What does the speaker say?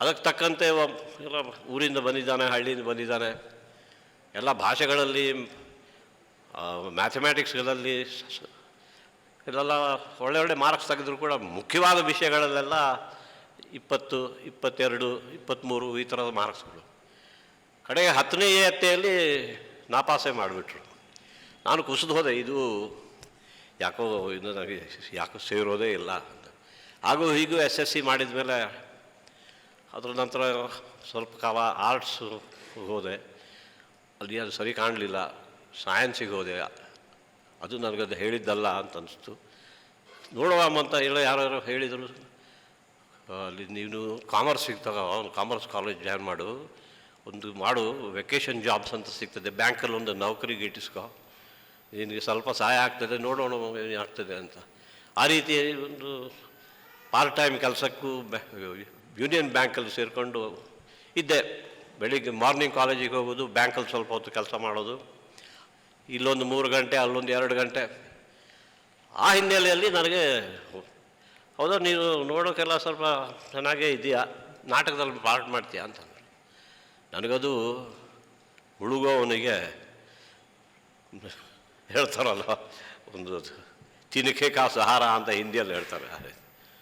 ಅದಕ್ಕೆ ತಕ್ಕಂತೆ ಊರಿಂದ ಬಂದಿದ್ದಾನೆ, ಹಳ್ಳಿಯಿಂದ ಬಂದಿದ್ದಾನೆ. ಎಲ್ಲ ಭಾಷೆಗಳಲ್ಲಿ ಮ್ಯಾಥಮೆಟಿಕ್ಸ್ಗಳಲ್ಲಿ ಇದೆಲ್ಲ ಒಳ್ಳೆ ಒಳ್ಳೆ ಮಾರ್ಕ್ಸ್ ತೆಗೆದ್ರು ಕೂಡ ಮುಖ್ಯವಾದ ವಿಷಯಗಳಲ್ಲೆಲ್ಲ ಇಪ್ಪತ್ತು, ಇಪ್ಪತ್ತೆರಡು, ಇಪ್ಪತ್ತ್ಮೂರು ಈ ಥರದ ಮಾರ್ಕ್ಸ್ಗಳು. ಕಡೆಗೆ ಹತ್ತನೇ ಎತ್ತೆಯಲ್ಲಿ ನಾಪಾಸೆ ಮಾಡಿಬಿಟ್ರು. ನಾನು ಕುಸಿದು ಹೋದೆ, ಇದು ಯಾಕೋ, ಇದು ನನಗೆ ಯಾಕೋ ಸೇರೋದೇ ಇಲ್ಲ ಅಂತ. ಹಾಗೂ ಹೀಗೂ ಎಸ್ ಎಸ್ ಸಿ ಮಾಡಿದ ಮೇಲೆ ಅದರ ನಂತರ ಸ್ವಲ್ಪ ಕಾಲ ಆರ್ಟ್ಸು ಹೋದೆ. ಅಲ್ಲಿ ಅದು ಸರಿ ಕಾಣಲಿಲ್ಲ. ಸೈನ್ಸಿಗೆ ಹೋದೆ. ಅದು ನನಗದು ಹೇಳಿದ್ದಲ್ಲ ಅಂತ ಅನಿಸ್ತು. ನೋಡುವ ಅಂತ ಎಲ್ಲ ಯಾರು ಹೇಳಿದರು. ಅಲ್ಲಿ ನೀನು ಕಾಮರ್ಸಿಗೆ ತಗೋ ಕಾಮರ್ಸ್ ಕಾಲೇಜ್ ಜಾಯ್ನ್ ಮಾಡು. ಒಂದು ಮಾಡು ವೆಕೇಷನ್ ಜಾಬ್ಸ್ ಅಂತ ಸಿಗ್ತದೆ. ಬ್ಯಾಂಕಲ್ಲಿ ಒಂದು ನೌಕರಿಗೆ ಇಟ್ಟಿಸ್ಕೊ. ನಿನಗೆ ಸ್ವಲ್ಪ ಸಹಾಯ ಆಗ್ತದೆ, ನೋಡೋಣ ಆಗ್ತದೆ ಅಂತ. ಆ ರೀತಿ ಒಂದು ಪಾರ್ಟ್ ಟೈಮ್ ಕೆಲಸಕ್ಕೂ ಯೂನಿಯನ್ ಬ್ಯಾಂಕಲ್ಲಿ ಸೇರಿಕೊಂಡು ಇದ್ದೆ. ಬೆಳಿಗ್ಗೆ ಮಾರ್ನಿಂಗ್ ಕಾಲೇಜಿಗೆ ಹೋಗೋದು, ಬ್ಯಾಂಕಲ್ಲಿ ಸ್ವಲ್ಪ ಹೊತ್ತು ಕೆಲಸ ಮಾಡೋದು. ಇಲ್ಲೊಂದು ಮೂರು ಗಂಟೆ, ಅಲ್ಲೊಂದು ಎರಡು ಗಂಟೆ. ಆ ಹಿನ್ನೆಲೆಯಲ್ಲಿ ನನಗೆ, ಹೌದಾ, ನೀನು ನೋಡೋಕ್ಕೆಲ್ಲ ಸ್ವಲ್ಪ ಚೆನ್ನಾಗೇ ಇದೆಯಾ? ನಾಟಕದಲ್ಲಿ ಪಾರ್ಟ್ ಮಾಡ್ತೀಯಾ ಅಂತ ನನಗದು ಹುಳುಗೋವನಿಗೆ ಹೇಳ್ತಾರಲ್ಲ, ಒಂದು ತಿನ್ನಕ್ಕೆ ಕಾಸು, ಆಹಾರ ಅಂತ ಹಿಂದಿಯಲ್ಲಿ ಹೇಳ್ತಾರೆ.